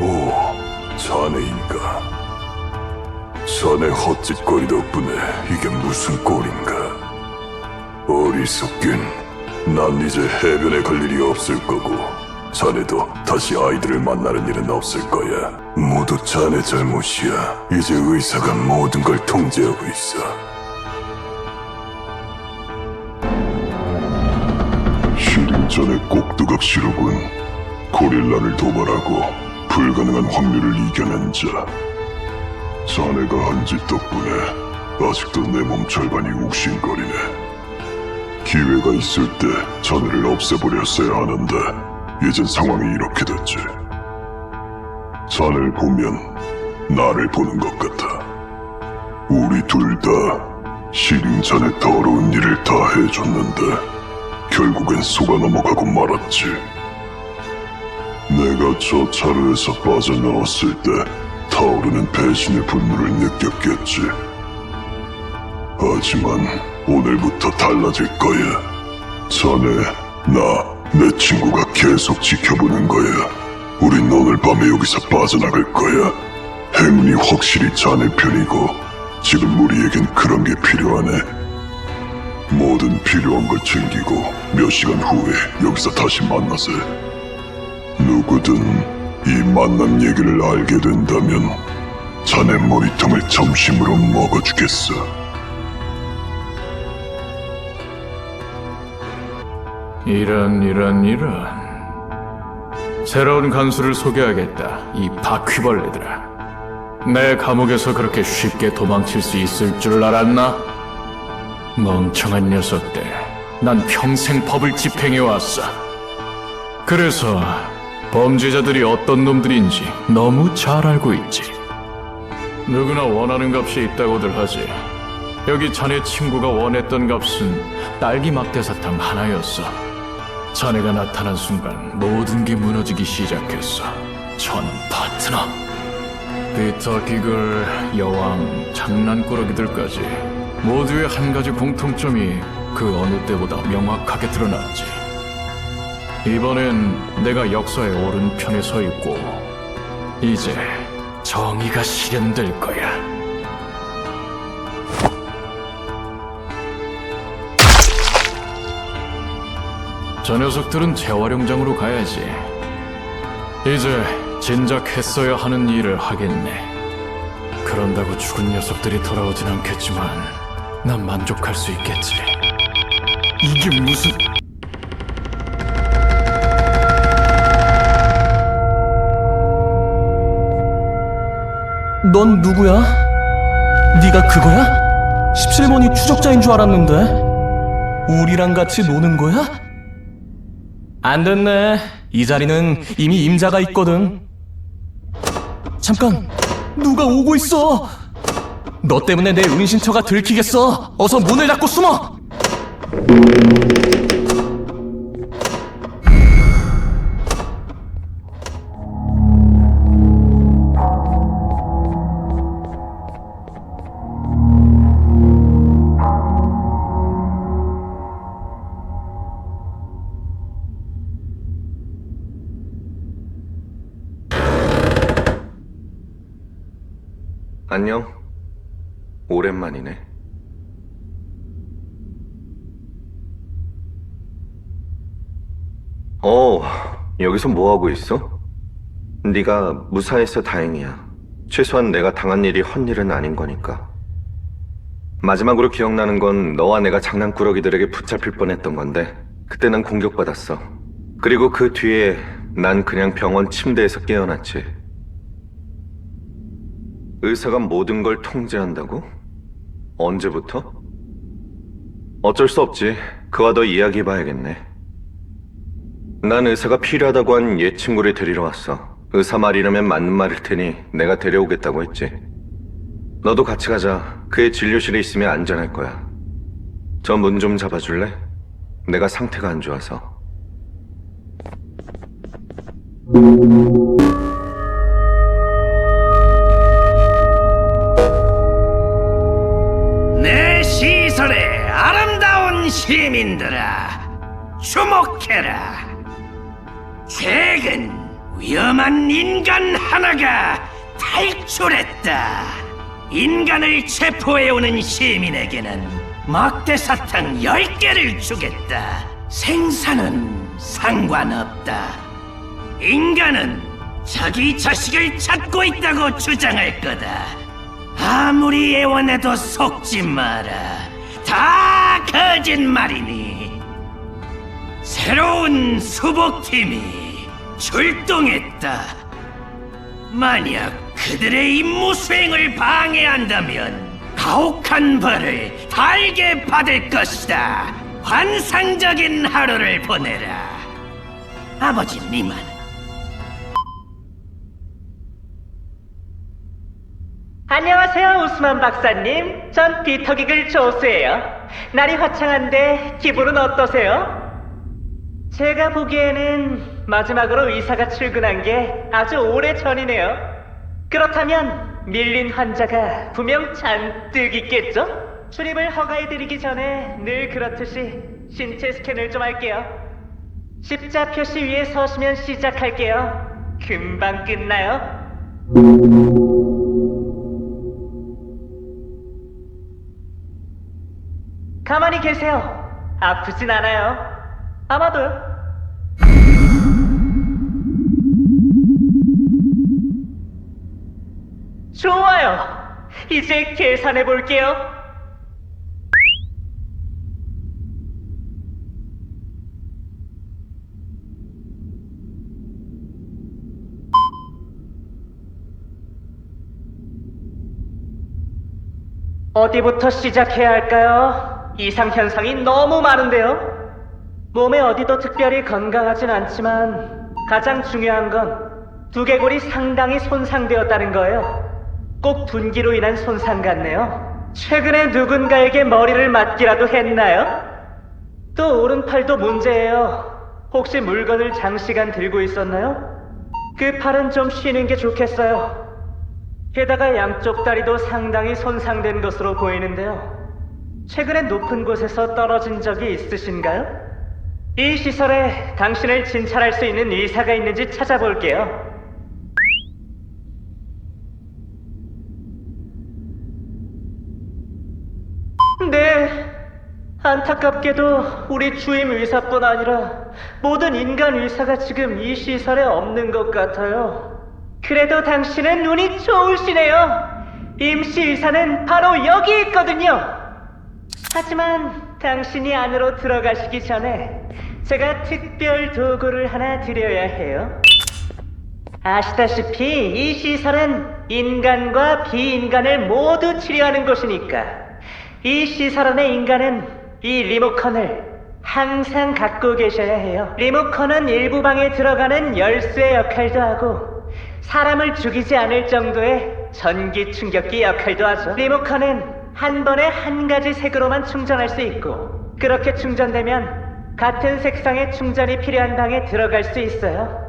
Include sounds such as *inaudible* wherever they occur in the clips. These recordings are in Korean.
오, 자네인가? 자네 헛짓거리 덕분에 이게 무슨 꼴인가? 어리석긴. 난 이제 해변에 갈 일이 없을 거고, 자네도 다시 아이들을 만나는 일은 없을 거야. 모두 자네 잘못이야. 이제 의사가 모든 걸 통제하고 있어. 시림전의 꼭두각시로군. 고릴라를 도발하고 불가능한 확률을 이겨낸 자. 자네가 한 짓 덕분에 아직도 내 몸 절반이 욱신거리네. 기회가 있을 때 자네를 없애버렸어야 하는데 이젠 상황이 이렇게 됐지. 자네를 보면 나를 보는 것 같아. 우리 둘 다 시림전의 더러운 일을 다 해줬는데 결국엔 속아 넘어가고 말았지. 내가 저 차로에서 빠져나왔을 때 타오르는 배신의 분노를 느꼈겠지. 하지만 오늘부터 달라질 거야. 자네, 나, 내 친구가 계속 지켜보는 거야. 우린 오늘 밤에 여기서 빠져나갈 거야. 행운이 확실히 자네 편이고 지금 우리에겐 그런 게 필요하네. 모든 필요한 걸 챙기고 몇 시간 후에 여기서 다시 만나세. 누구든 이 만남 얘기를 알게 된다면 자네 머리통을 점심으로 먹어주겠어. 이런 이런 이런 새로운 간수를 소개하겠다 이 바퀴벌레들아 내 감옥에서 그렇게 쉽게 도망칠 수 있을 줄 알았나? 멍청한 녀석들 난 평생 법을 집행해왔어 그래서 범죄자들이 어떤 놈들인지 너무 잘 알고 있지 누구나 원하는 값이 있다고들 하지 여기 자네 친구가 원했던 값은 딸기 막대사탕 하나였어 자네가 나타난 순간 모든 게 무너지기 시작했어. 전 파트너. 피터 기글, 여왕, 장난꾸러기들까지 모두의 한 가지 공통점이 그 어느 때보다 명확하게 드러났지. 이번엔 내가 역사의 오른편에 서 있고 이제 정의가 실현될 거야. 저 녀석들은 재활용장으로 가야지. 이제 진작 했어야 하는 일을 하겠네. 그런다고 죽은 녀석들이 돌아오진 않겠지만 난 만족할 수 있겠지. 이게 무슨... 넌 누구야? 네가 그거야? 17번이 추적자인 줄 알았는데 우리랑 같이 노는 거야? 안 됐네 이 자리는 이미 임자가 있거든 잠깐 누가 오고 있어 너 때문에 내 은신처가 들키겠어 어서 문을 닫고 숨어 안녕. 오랜만이네. 어, 여기서 뭐 하고 있어? 네가 무사해서 다행이야. 최소한 내가 당한 일이 헛일은 아닌 거니까. 마지막으로 기억나는 건 너와 내가 장난꾸러기들에게 붙잡힐 뻔했던 건데 그때 난 공격받았어. 그리고 그 뒤에 난 그냥 병원 침대에서 깨어났지. 의사가 모든 걸 통제한다고? 언제부터? 어쩔 수 없지. 그와 더 이야기해봐야겠네. 난 의사가 필요하다고 한 옛 친구를 데리러 왔어. 의사 말이라면 맞는 말일 테니 내가 데려오겠다고 했지. 너도 같이 가자. 그의 진료실에 있으면 안전할 거야. 저 문 좀 잡아줄래? 내가 상태가 안 좋아서. 시설에 아름다운 시민들아 주목해라 최근 위험한 인간 하나가 탈출했다. 인간을 체포해오는 시민에게는 막대 사탕 10개를 주겠다. 생사는 상관없다. 인간은 자기 자식을 찾고 있다고 주장할 거다. 아무리 애원해도 속지 마라. 다 거짓말이니. 새로운 수복팀이 출동했다. 만약 그들의 임무 수행을 방해한다면 가혹한 벌을 달게 받을 것이다. 환상적인 하루를 보내라. 아버지 니만. 안녕하세요, 우스만 박사님. 전 비터기글 조수예요. 날이 화창한데 기분은 어떠세요? 제가 보기에는 마지막으로 의사가 출근한 게 아주 오래 전이네요. 그렇다면 밀린 환자가 분명 잔뜩 있겠죠? 출입을 허가해드리기 전에 늘 그렇듯이 신체 스캔을 좀 할게요. 십자 표시 위에 서시면 시작할게요. 금방 끝나요. 가만히 계세요. 아프진 않아요. 아마도요. 좋아요. 이제 계산해 볼게요. 어디부터 시작해야 할까요? 이상 현상이 너무 많은데요. 몸에 어디도 특별히 건강하진 않지만 가장 중요한 건 두개골이 상당히 손상되었다는 거예요. 꼭 분기로 인한 손상 같네요. 최근에 누군가에게 머리를 맞기라도 했나요? 또 오른팔도 문제예요. 혹시 물건을 장시간 들고 있었나요? 그 팔은 좀 쉬는 게 좋겠어요. 게다가 양쪽 다리도 상당히 손상된 것으로 보이는데요. 최근에 높은 곳에서 떨어진 적이 있으신가요? 이 시설에 당신을 진찰할 수 있는 의사가 있는지 찾아볼게요. 네. 안타깝게도 우리 주임 의사뿐 아니라 모든 인간 의사가 지금 이 시설에 없는 것 같아요. 그래도 당신은 눈이 좋으시네요. 임시 의사는 바로 여기 있거든요. 하지만 당신이 안으로 들어가시기 전에 제가 특별 도구를 하나 드려야 해요. 아시다시피 이 시설은 인간과 비인간을 모두 치료하는 곳이니까 이 시설 안의 인간은 이 리모컨을 항상 갖고 계셔야 해요. 리모컨은 일부 방에 들어가는 열쇠 역할도 하고 사람을 죽이지 않을 정도의 전기 충격기 역할도 하죠. 리모컨은 한 번에 한 가지 색으로만 충전할 수 있고 그렇게 충전되면 같은 색상의 충전이 필요한 방에 들어갈 수 있어요.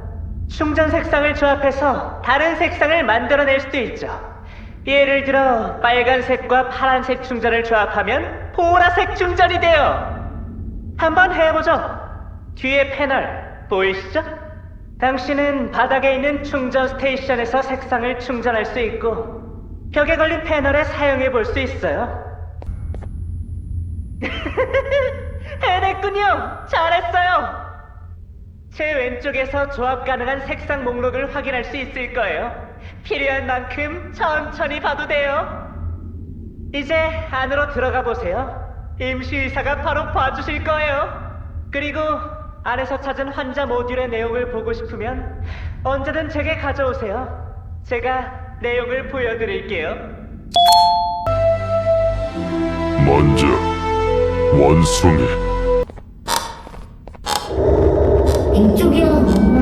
충전 색상을 조합해서 다른 색상을 만들어낼 수도 있죠. 예를 들어 빨간색과 파란색 충전을 조합하면 보라색 충전이 돼요. 한번 해보죠. 뒤에 패널 보이시죠? 당신은 바닥에 있는 충전 스테이션에서 색상을 충전할 수 있고 벽에 걸린 패널에 사용해 볼 수 있어요. *laughs* 해냈군요. 잘했어요. 제 왼쪽에서 조합 가능한 색상 목록을 확인할 수 있을 거예요. 필요한 만큼 천천히 봐도 돼요. 이제 안으로 들어가 보세요. 임시 의사가 바로 봐주실 거예요. 그리고 안에서 찾은 환자 모듈의 내용을 보고 싶으면 언제든 제게 가져오세요. 제가 내용을 보여드릴게요. 먼저 원숭이 이쪽이야, 엄마.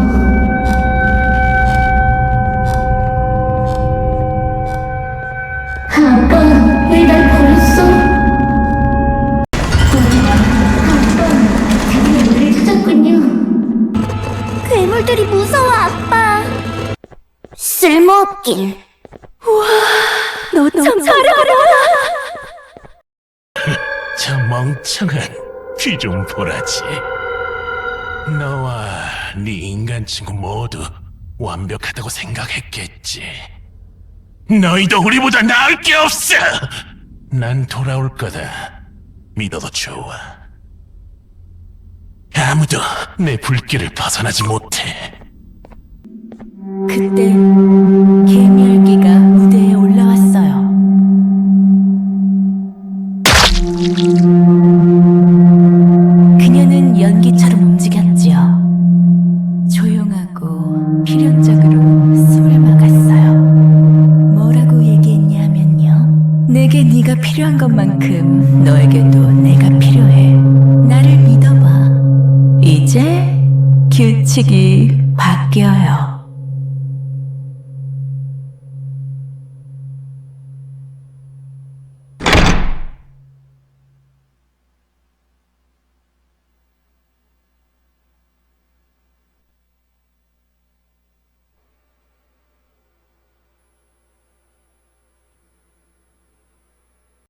아빠, 왜 날 버렸어? 아빠, 자기가 우리를 찾았군요. 괴물들이 무서워, 아빠. 쓸모없길. 우와, 너 참 잘해라. *laughs* 저 멍청한 귀 좀 보라지. 너와 네 인간 친구 모두 완벽하다고 생각했겠지. 너희도 우리보다 나을 게 없어! 난 돌아올 거다. 믿어도 좋아. 아무도 내 불길을 벗어나지 못해. 그때 개미열기가 무대에 올라왔어요. 그녀는 연기처럼 움직였지요. 조용하고 필연적으로 숨을 막았어요. 뭐라고 얘기했냐면요. 내게 네가 필요한 것만큼 너에게도 내가 필요해. 나를 믿어봐. 이제 규칙이 바뀌어요.